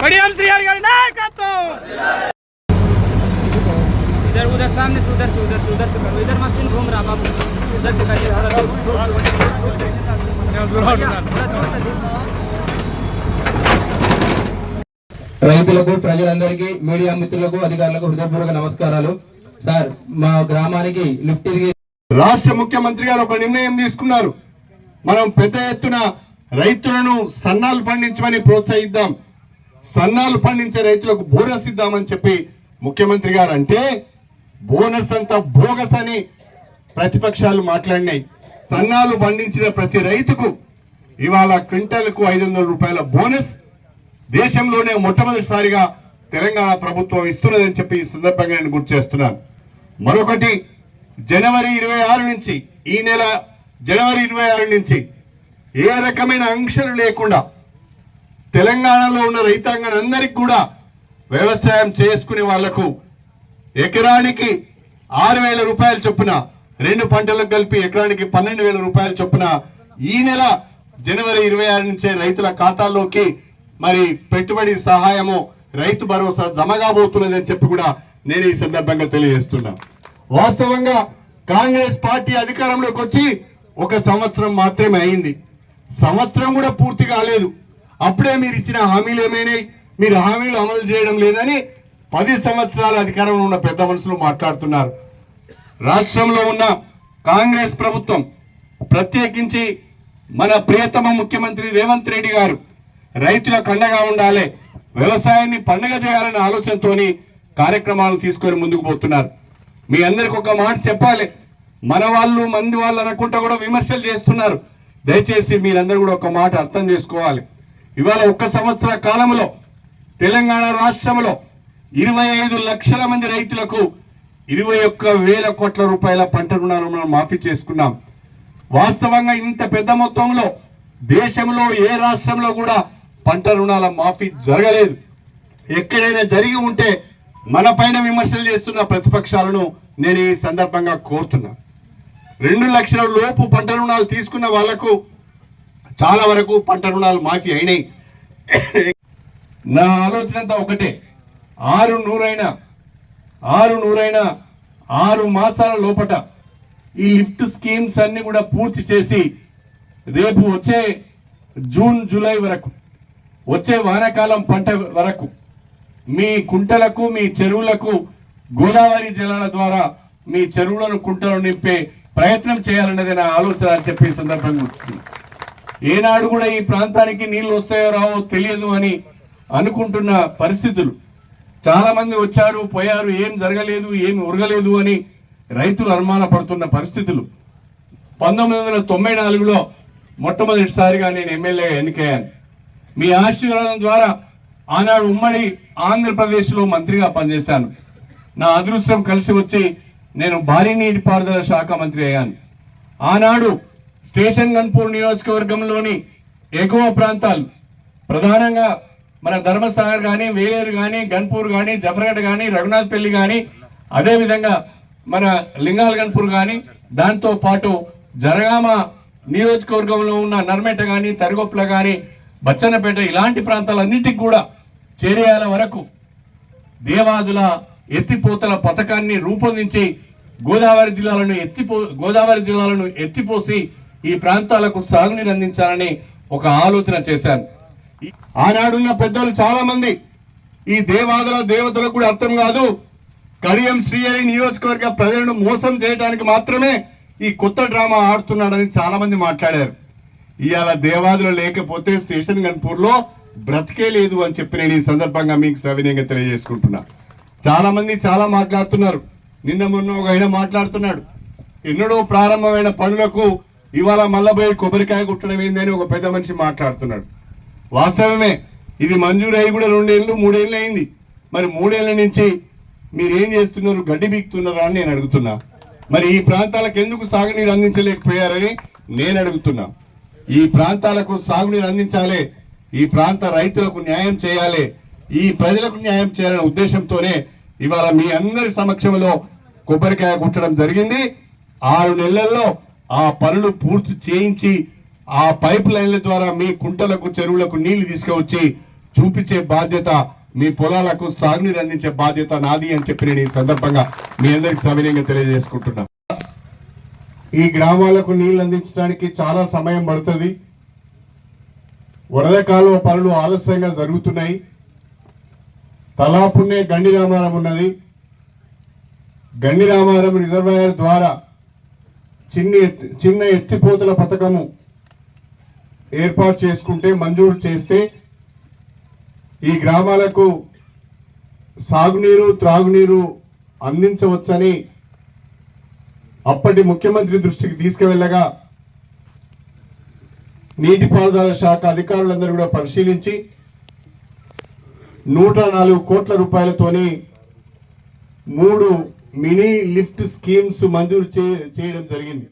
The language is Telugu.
कड़ियम श्री हरि गारी नायकत्व इधर उधर सामने से उधर से उधर से उधर से करो इधर मशीन घूम रहा बाबू उधर से करिए थोड़ा दूर दूर दूर दूर से। थोड़ा दूर से दूर। రైతులకు ప్రజలందరికీ మీడియా మిత్రులకు అధికారులకు హృదయపూర్వక నమస్కారాలు సార్ మా గ్రామానికి లిఫ్ట్ ఇరిగేషన్ రాష్ట్ర ముఖ్యమంత్రి గారు ఒక నిర్ణయం తీసుకున్నారు మనం పెద్ద ఎత్తున రైతులను సన్నాలు పండించమని ప్రోత్సహిద్దాం సన్నాలు పండించే రైతులకు బోనస్ ఇద్దామని చెప్పి ముఖ్యమంత్రి గారు అంటే బోనస్ అంతా బోగస్ అని ప్రతిపక్షాలు మాట్లాడినాయి. సన్నాలు పండించిన ప్రతి రైతుకు ఇవాళ క్వింటల్కు ఐదు వందల రూపాయల బోనస్ దేశంలోనే మొట్టమొదటిసారిగా తెలంగాణ ప్రభుత్వం ఇస్తున్నదని చెప్పి ఈ సందర్భంగా నేను గుర్తు చేస్తున్నాను. మరొకటి జనవరి ఇరవై ఆరు నుంచి ఈ నెల జనవరి ఇరవై ఆరు నుంచి ఏ రకమైన ఆంక్షలు లేకుండా తెలంగాణలో ఉన్న రైతాంగం అందరికి కూడా వ్యవసాయం చేసుకునే వాళ్ళకు ఎకరానికి ఆరు వేల రూపాయల చొప్పున రెండు పంటలకు కలిపి ఎకరానికి పన్నెండు వేల రూపాయల చొప్పున ఈ నెల జనవరి ఇరవై ఆరు నుంచే రైతుల ఖాతాల్లోకి మరి పెట్టుబడి సహాయము రైతు భరోసా జమ కాబోతున్నదని చెప్పి కూడా నేను ఈ సందర్భంగా తెలియజేస్తున్నా. వాస్తవంగా కాంగ్రెస్ పార్టీ అధికారంలోకి వచ్చి ఒక సంవత్సరం మాత్రమే అయింది. సంవత్సరం కూడా పూర్తి కాలేదు. అప్పుడే మీరు ఇచ్చిన హామీలు ఏమైనాయి? మీరు హామీలు అమలు చేయడం లేదని పది సంవత్సరాల అధికారంలో ఉన్న పెద్ద మనుషులు మాట్లాడుతున్నారు. రాష్ట్రంలో ఉన్న కాంగ్రెస్ ప్రభుత్వం ప్రత్యేకించి మన ప్రియతమ ముఖ్యమంత్రి రేవంత్ రెడ్డి గారు రైతుల కండగా ఉండాలి వ్యవసాయాన్ని పండగ చేయాలనే ఆలోచనతోని కార్యక్రమాలు తీసుకొని ముందుకు పోతున్నారు. మీ అందరికి ఒక మాట చెప్పాలి. మన వాళ్ళు మంది వాళ్ళు అనుకుంటా కూడా విమర్శలు చేస్తున్నారు. దయచేసి మీరందరూ కూడా ఒక మాట అర్థం చేసుకోవాలి. ఇవాళ ఒక్క సంవత్సర కాలంలో తెలంగాణ రాష్ట్రంలో ఇరవై ఐదు లక్షల మంది రైతులకు ఇరవై ఒక్క వేల కోట్ల రూపాయల పంట రుణాలు మనం మాఫీ చేసుకున్నాం. వాస్తవంగా ఇంత పెద్ద మొత్తంలో దేశంలో ఏ రాష్ట్రంలో కూడా పంట రుణాల మాఫీ జరగలేదు. ఎక్కడైనా జరిగి ఉంటే మన పైన విమర్శలు చేస్తున్న ప్రతిపక్షాలను నేను ఈ సందర్భంగా కోరుతున్నా. రెండు లక్షల లోపు పంట రుణాలు తీసుకున్న వాళ్ళకు చాలా వరకు పంట రుణాలు మాఫీ అయినాయి. నా ఆలోచన అంతా ఒకటే. ఆరు నూరైన ఆరు నూరైన ఆరు మాసాల లోపట ఈ లిఫ్ట్ స్కీమ్స్ అన్ని కూడా పూర్తి చేసి రేపు వచ్చే జూన్ జూలై వరకు వచ్చే వానాకాలం పంట వరకు మీ కుంటలకు మీ చెరువులకు గోదావరి జలాల ద్వారా మీ చెరువులను కుంటలను నింపే ప్రయత్నం చేయాలన్నది నా ఆలోచన అని చెప్పి సందర్భంగా ఏనాడు కూడా ఈ ప్రాంతానికి నీళ్ళు వస్తాయో రావో తెలియదు అని అనుకుంటున్న పరిస్థితులు. చాలా మంది వచ్చారు పోయారు ఏం జరగలేదు ఏం ఉరగలేదు అని రైతులు అనుమాన పడుతున్న పరిస్థితులు. పంతొమ్మిది వందల తొంభై నాలుగులో మొట్టమొదటిసారిగా నేను ఎమ్మెల్యే ఎన్నికయ్యాను. మీ ఆశీర్వాదం ద్వారా ఆనాడు ఉమ్మడి ఆంధ్రప్రదేశ్లో మంత్రిగా పనిచేశాను. నా అదృష్టం కలిసి వచ్చి నేను భారీ నీటిపారుదల శాఖ మంత్రి అయ్యాను. ఆనాడు స్టేషన్ గన్పూర్ నియోజకవర్గంలోని ఎగువ ప్రాంతాలు ప్రధానంగా మన ధర్మసాగర్ కానీ వేలేరు కానీ గన్పూర్ కానీ జఫర్గఢ్ కానీ రఘునాథ్పల్లి కానీ అదేవిధంగా మన లింగాల గన్పూర్ కానీ దాంతో పాటు జరగామ నియోజకవర్గంలో ఉన్న నర్మెట కానీ తరగొప్పల కానీ బచ్చన్నపేట ఇలాంటి ప్రాంతాలన్నిటికి కూడా చేరేయాల వరకు దేవాదుల ఎత్తిపోతల పథకాన్ని రూపొందించి గోదావరి జిల్లాలను ఎత్తిపో గోదావరి జిల్లాలను ఎత్తిపోసి ఈ ప్రాంతాలకు సాగునీరు అందించాలని ఒక ఆలోచన చేశాను. ఆనాడున్న పెద్దలు చాలా మంది ఈ దేవాదుల దేవతలకు కూడా అర్థం కాదు. కడియం శ్రీహరి నియోజకవర్గ ప్రజలను మోసం చేయడానికి మాత్రమే ఈ కొత్త డ్రామా ఆడుతున్నాడని చాలా మంది మాట్లాడారు. ఇవాళ దేవాదులు లేకపోతే స్టేషన్ గన్పూర్లో బ్రతికే లేదు అని చెప్పి నేను ఈ సందర్భంగా మీకు సవినయంగా తెలియజేసుకుంటున్నా. చాలా మంది చాలా మాట్లాడుతున్నారు. నిన్న మొన్న ఒక ఆయన మాట్లాడుతున్నాడు. ఎన్నడో ప్రారంభమైన పనులకు ఇవాళ మళ్ళా పోయి కొబ్బరికాయ కుట్టడం ఏందని ఒక పెద్ద మనిషి మాట్లాడుతున్నాడు. వాస్తవమే ఇది మంజూరు అయి కూడా రెండేళ్ళు మూడేళ్ళు అయింది. మరి మూడేళ్ళ నుంచి మీరేం చేస్తున్నారు? గడ్డి బీక్తున్నారా అని నేను అడుగుతున్నా. మరి ఈ ప్రాంతాలకు ఎందుకు సాగునీరు అందించలేకపోయారని నేను అడుగుతున్నా. ఈ ప్రాంతాలకు సాగునీరు అందించాలి ఈ ప్రాంత రైతులకు న్యాయం చేయాలి ఈ ప్రజలకు న్యాయం చేయాలనే ఉద్దేశంతోనే ఇవాళ మీ అందరి సమక్షంలో కొబ్బరికాయ కుట్టడం జరిగింది. ఆరు నెలల్లో ఆ పనులు పూర్తి చేయించి ఆ పైప్ లైన్ల ద్వారా మీ కుంటలకు చెరువులకు నీళ్ళు తీసుకువచ్చి చూపించే బాధ్యత మీ పొలాలకు సాగునీరు అందించే బాధ్యత నాది అని చెప్పి నేను ఈ సందర్భంగా మీ అందరికి సవినీయంగా తెలియజేసుకుంటున్నా. ఈ గ్రామాలకు నీళ్ళు అందించడానికి చాలా సమయం పడుతుంది. వరద కాలువ పనులు ఆలస్యంగా జరుగుతున్నాయి. తలాపున్నే గండి రామారం ఉన్నది. గండి రామారం రిజర్వాయర్ ద్వారా చిన్న ఎత్తి- చిన్న ఎత్తిపోతల పథకము ఏర్పాటు చేసుకుంటే మంజూరు చేస్తే ఈ గ్రామాలకు సాగునీరు త్రాగునీరు అందించవచ్చని అప్పటి ముఖ్యమంత్రి దృష్టికి తీసుకువెళ్ళగా నీటిపారుదల శాఖ అధికారులందరూ కూడా పరిశీలించి నూట నాలుగు కోట్ల రూపాయలతోని మూడు మినీ లిఫ్ట్ స్కీమ్స్ మంజూరు చే- చేయడం జరిగింది.